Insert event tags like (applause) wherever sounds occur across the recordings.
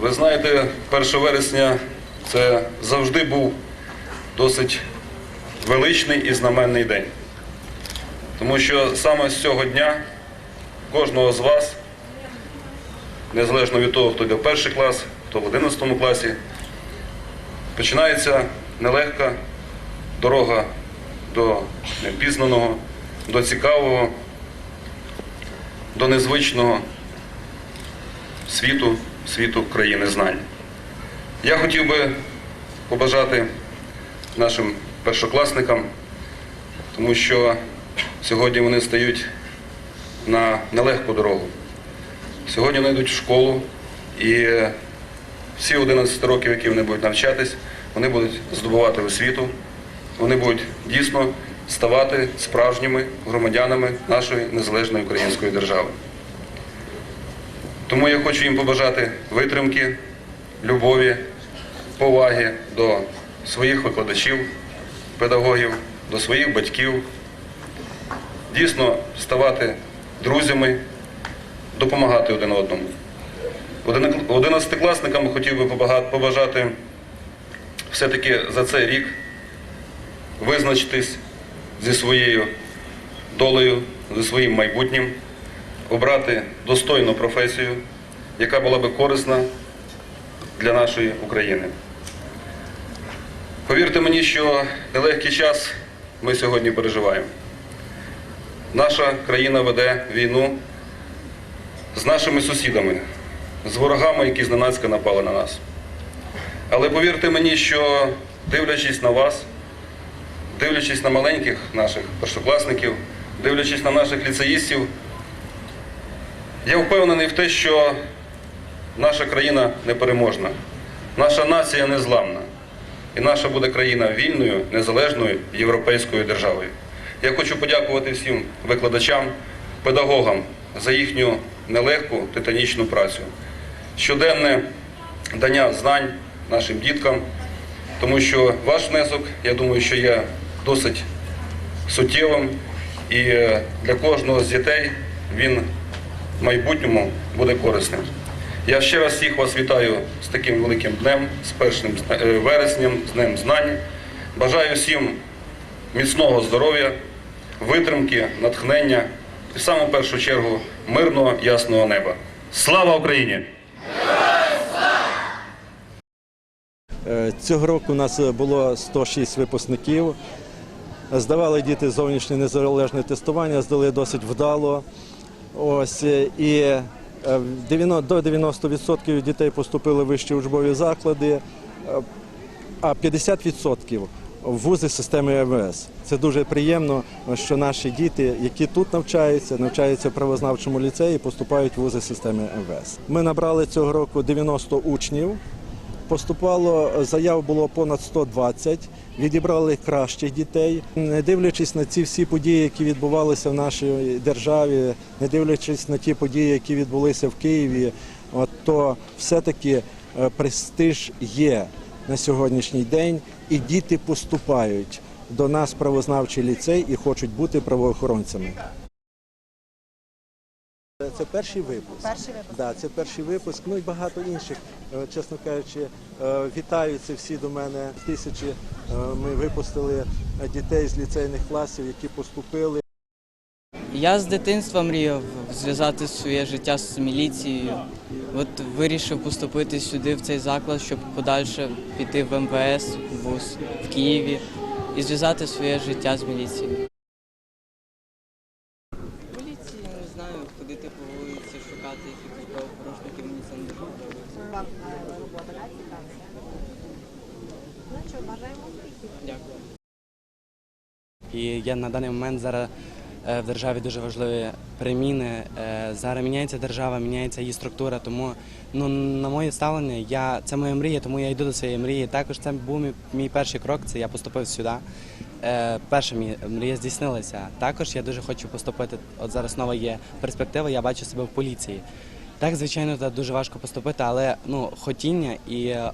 Ви знаєте, 1 вересня це завжди був досить величний і знаменний день. Тому що саме з цього дня кожного з вас, незалежно від того, хто йде в перший клас, хто в 11 класі, починається нелегка дорога до непізнаного, до цікавого, до незвичного світу, світу країни знань. Я хотів би побажати нашим першокласникам, тому що сьогодні вони стають на нелегку дорогу. Сьогодні вони йдуть в школу і всі 11 років, які вони будуть навчатись, вони будуть здобувати освіту, вони будуть дійсно ставати справжніми громадянами нашої незалежної української держави. Тому я хочу їм побажати витримки, любові, поваги до своїх викладачів, педагогів, до своїх батьків, дійсно ставати друзями, допомагати один одному. Одинадцятикласникам хотів би побажати все-таки за цей рік визначитись зі своєю долею, зі своїм майбутнім, обрати достойну професію, яка була би корисна для нашої України. Повірте мені, що нелегкий час ми сьогодні переживаємо. Наша країна веде війну з нашими сусідами, з ворогами, які зненацька напали на нас. Але повірте мені, що дивлячись на вас, дивлячись на маленьких наших першокласників, дивлячись на наших ліцеїстів, я впевнений в те, що наша країна непереможна, наша нація незламна. І наша буде країна вільною, незалежною європейською державою. Я хочу подякувати всім викладачам, педагогам за їхню нелегку титанічну працю. Щоденне дання знань нашим діткам, тому що ваш внесок, я думаю, що є досить суттєвим, і е, для кожного з дітей він майбутньому буде корисним. Я ще раз всіх вас вітаю з таким великим днем, з першим е, вереснем, з Днем знань. Бажаю всім міцного здоров'я, витримки, натхнення і в саму першу чергу мирного ясного неба. Слава Україні! Е, Цього року у нас було 106 випускників. Здавали діти зовнішнє незалежне тестування, здали досить вдало. Ось е, і е, 90 до 90% дітей поступили в вищі учбові заклади, е, а 50% в вузи системи МВС. Це дуже приємно, що наші діти, які тут навчаються, навчаються в правознавчому ліцеї, поступають в вузи системи МВС. Ми набрали цього року 90 учнів. Поступало заяв було понад 120, відібрали кращих дітей. Не дивлячись на ці всі події, які відбувалися в нашій державі, не дивлячись на ті події, які відбулися в Києві, от, то все-таки е, престиж є на сьогоднішній день, і діти поступають до нас правознавчий ліцей і хочуть бути правоохоронцями. Це перший випуск. Перший випуск. Да, це перший випуск. Ну і багато інших. Е, Чесно кажучи, е, вітаються всі до мене. Тисячі е, ми випустили е, дітей з ліцейних класів, які поступили. Я з дитинства мріяв зв'язати своє життя з міліцією. От вирішив поступити сюди, в цей заклад, щоб подальше піти в МВС, в ВУЗ в Києві і зв'язати своє життя з міліцією. Поліції не знаю, ходити по вулиці, шукати якихось правопорушників, мені це не дуже подобається. Вам е, робота так цікава? Ну що, бажаємо успіхів. Дякую. І є на даний момент зараз е, в державі дуже важливі переміни. Е, Зараз міняється держава, міняється її структура. Тому ну на моє ставлення, я це моя мрія, тому я йду до цієї мрії. Також це був мій, мій перший крок. Це я поступив сюди. Е, Перша мрія здійснилася. Також я дуже хочу поступити. От зараз нова є перспектива. Я бачу себе в поліції. Так, звичайно, це дуже важко поступити, але ну хотіння і е,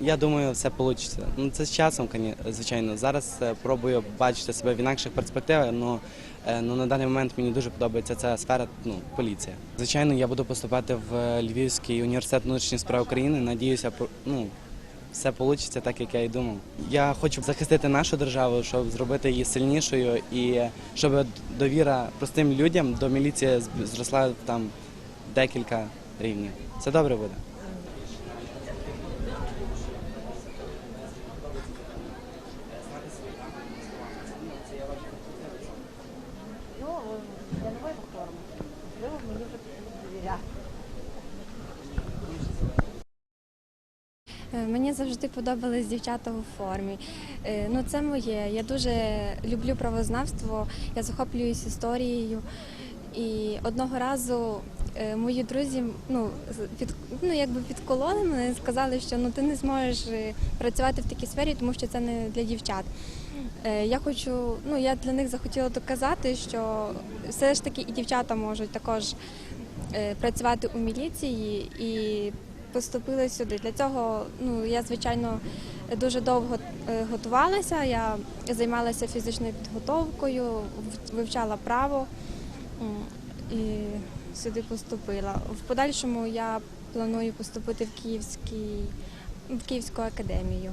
Я думаю, все вийде. Ну, це з часом, звичайно. Зараз е, пробую бачити себе в інакших перспективах, але ну, на даний момент мені дуже подобається ця сфера, ну, поліція. Звичайно, я буду поступати в Львівський університет внутрішніх справ України. Надіюся, ну, все вийде так, як я і думав. Я хочу захистити нашу державу, щоб зробити її сильнішою і щоб довіра простим людям до міліції зросла там декілька рівнів. Це добре буде. Ну, я не маю форму. Можливо, мені вже довіряти. Е, Мені завжди подобались дівчата у формі. Е, Ну, це моє. Я дуже люблю правознавство, я захоплююсь історією. І одного разу е, мої друзі ну, під, ну, якби підкололи мене, сказали, що ну, ти не зможеш е, працювати в такій сфері, тому що це не для дівчат. Я хочу, ну я для них захотіла доказати, що все ж таки і дівчата можуть також працювати у міліції і поступила сюди. Для цього ну я звичайно дуже довго е, готувалася. Я займалася фізичною підготовкою, вивчала право і сюди поступила. В подальшому я планую поступити в Київський в Київську академію.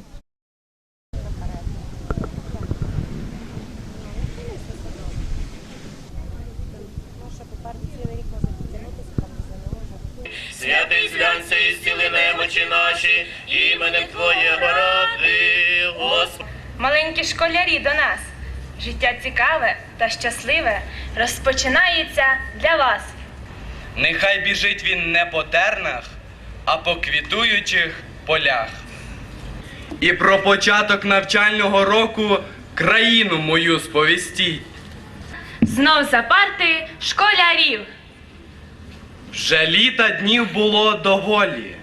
Може, попереду цілий рік може підтягнутися, там не може. Святий зглянься і зціли немочі наші, іменем Твоє ради, Господи. Маленькі школярі до нас. Життя цікаве та щасливе розпочинається для вас. Нехай біжить він не по тернах, а по квітуючих полях. І про початок навчального року країну мою сповістіть. Знов за парти школярів. Вже літа днів було доволі.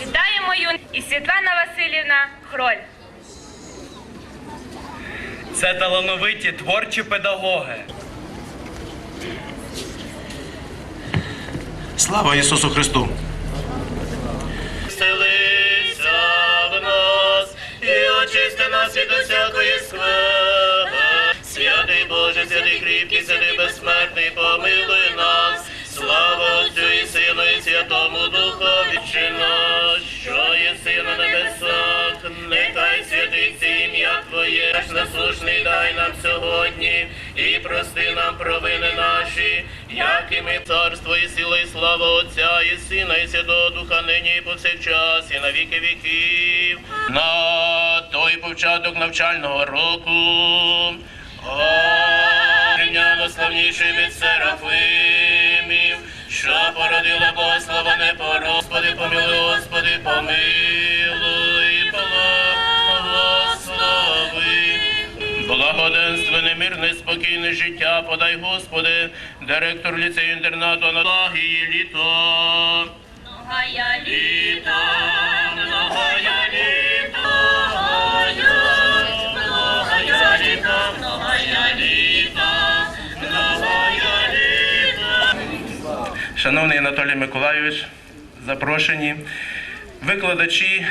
Вітаємо юн і Світлана Васильівна Хроль. Це талановиті творчі педагоги. Слава Ісусу Христу! Селися в нас і очисти нас від усякої скверни. Святий Боже, святий кріпкий, святий безсмертний, помилуй нас. Слава Отцю і Сину і Святому Духові, наш насушний дай нам сьогодні, і прости нам провини наші, як і ми царство і сила, і слава Отця, і Сина, і Святого Духа, нині і повсякчас, і на віки віків. На той початок навчального року. Рівняно славніший від серафимів, що породила Богослова не по Господи, помилуй, Господи, помилуй, Благоденство, немирне, спокійне життя, подай, Господи, директор ліцею інтернату на літо. Многая Літо, многая літо, многая літо, многая літо, многая літо. Шановний Анатолій Миколайович, запрошені викладачі.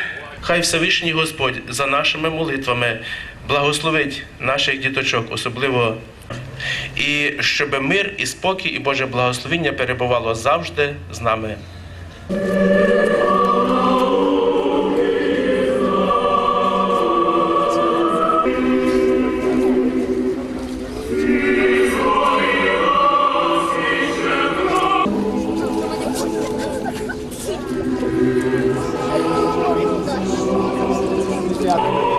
Хай Всевишній Господь за нашими молитвами благословить наших діточок, особливо і щоб мир і спокій і Боже благословіння перебувало завжди з нами. যাবে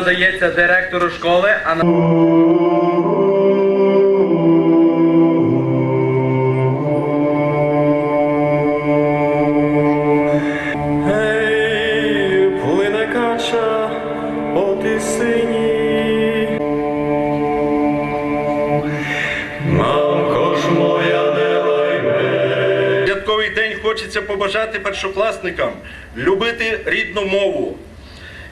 надається директору школи, а на... Гей, кача по тисині. Мамко ж моя не лайме. День хочеться побажати першокласникам любити рідну мову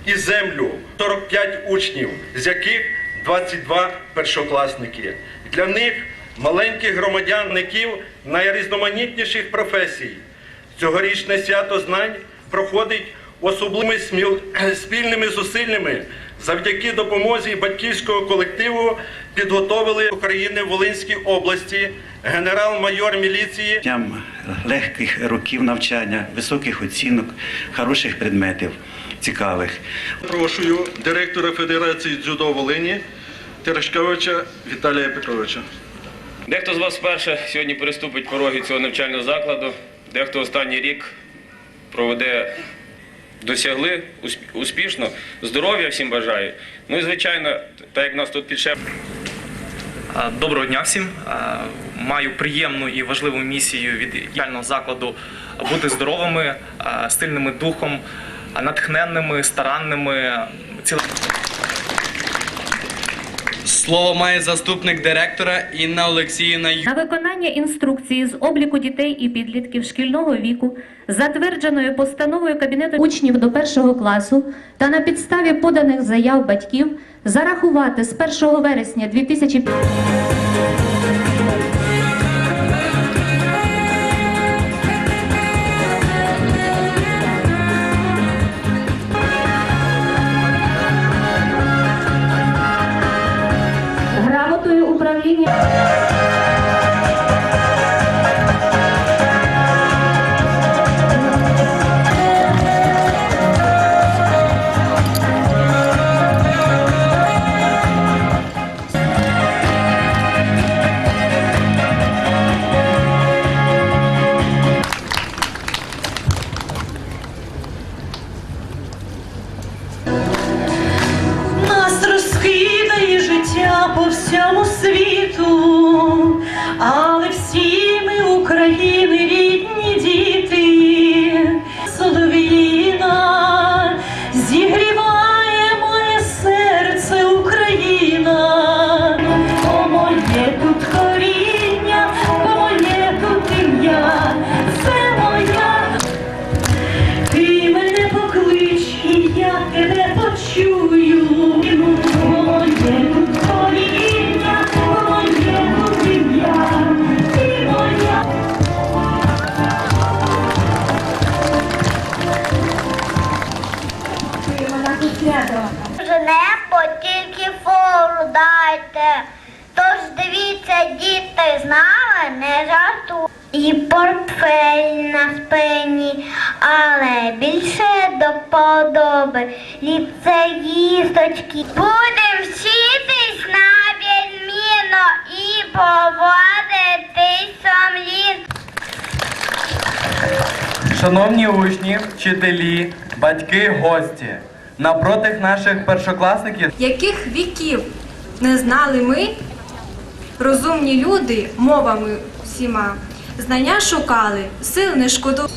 і землю. 45 учнів, з яких 22 першокласники. Для них маленьких громадянників найрізноманітніших професій. Цьогорічне свято знань проходить особливими (clears throat) спільними зусиллями. Завдяки допомозі батьківського колективу підготовили України в Волинській області генерал-майор міліції Життям легких років навчання, високих оцінок, хороших предметів, цікавих. Запрошую директора Федерації дзюдо Волині Терешковича Віталія Петровича. Дехто з вас вперше сьогодні переступить пороги цього навчального закладу, дехто останній рік проведе, досягли усп- успішно. Здоров'я всім бажаю. Ну і звичайно, так як нас тут підшеп. Доброго дня всім. Маю приємну і важливу місію від ідеального закладу бути здоровими, стильними духом, натхненними, старанними. Ціла... Слово має заступник директора Інна Олексіївна. На виконання інструкції з обліку дітей і підлітків шкільного віку, затвердженою постановою Кабінету учнів до першого класу та на підставі поданих заяв батьків зарахувати з 1 вересня 2000 всьому світу, але подоби ліцеїсточки. Будем вчитись на відміну і поводитись сумлінно. Шановні учні, вчителі, батьки, гості. Напротив наших першокласників Яких віків не знали ми, розумні люди мовами всіма, знання шукали, сил не шкоду.